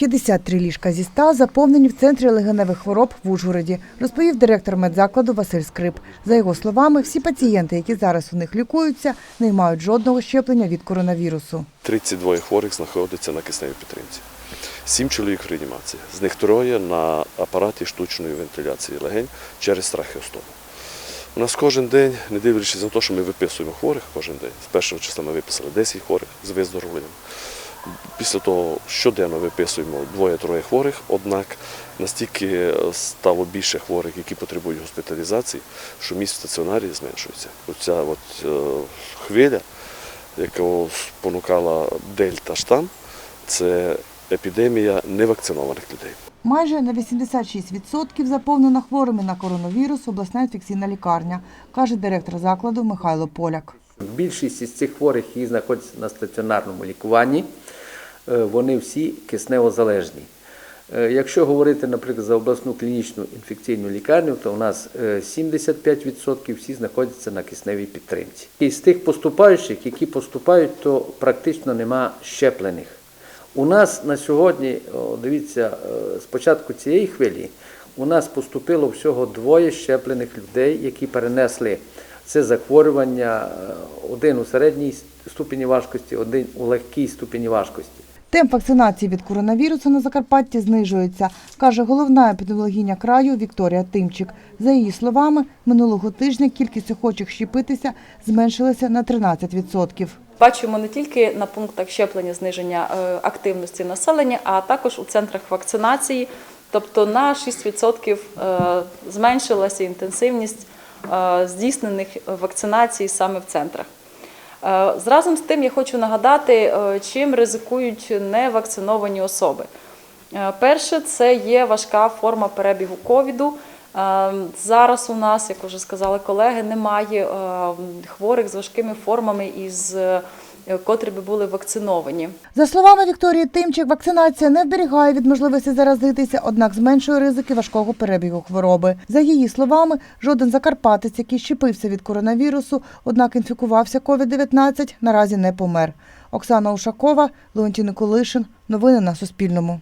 53 ліжка зі 100 заповнені в центрі легеневих хвороб в Ужгороді, розповів директор медзакладу Василь Скрип. За його словами, всі пацієнти, які зараз у них лікуються, не мають жодного щеплення від коронавірусу. 32 хворих знаходиться на кисневій підтримці. Сім чоловік в реанімації. З них троє на апараті штучної вентиляції легень через трахеостому. У нас кожен день, не дивлячись на те, що ми виписуємо хворих кожен день. З першого числа ми виписали 10 хворих з виздоровленням. Після того щоденно виписуємо двоє-троє хворих, однак настільки стало більше хворих, які потребують госпіталізації, що місць в стаціонарі зменшується. Оця от, е, хвиля, яка спонукала дельта штам, це епідемія невакцинованих людей. Майже на 86% заповнена хворими на коронавірус обласна інфекційна лікарня, каже директор закладу Михайло Поляк. Більшість із цих хворих, які знаходяться на стаціонарному лікуванні, вони всі кисневозалежні. Е, Якщо говорити, наприклад, за обласну клінічну інфекційну лікарню, то у нас е, 75% всі знаходяться на кисневій підтримці. І з тих поступаючих, які поступають, то практично нема щеплених. У нас на сьогодні, дивіться, е, з початку цієї хвилі у нас поступило всього двоє щеплених людей, які перенесли це захворювання, е, один у середній ступені важкості, один у легкій ступені важкості. Темп вакцинації від коронавірусу на Закарпатті знижується, каже головна епідеміологиня краю Вікторія Тимчик. За її словами, минулого тижня кількість охочих щепитися зменшилася на 13%. Бачимо не тільки на пунктах щеплення зниження е, активності населення, а також у центрах вакцинації. Тобто на 6% е, зменшилася інтенсивність е, здійснених вакцинацій саме в центрах. Е, Разом з тим я хочу нагадати, е, чим ризикують невакциновані особи. Е, Перше, це є важка форма перебігу ковіду. Зараз у нас, як вже сказали колеги, немає хворих з важкими формами, із котрі би були вакциновані. За словами Вікторії Тимчик, вакцинація не вберігає від можливості заразитися, однак зменшує ризики важкого перебігу хвороби. За її словами, жоден закарпатець, який щепився від коронавірусу, однак інфікувався COVID-19, наразі не помер. Оксана Ушакова, Леонтій Николишин. Новини на Суспільному.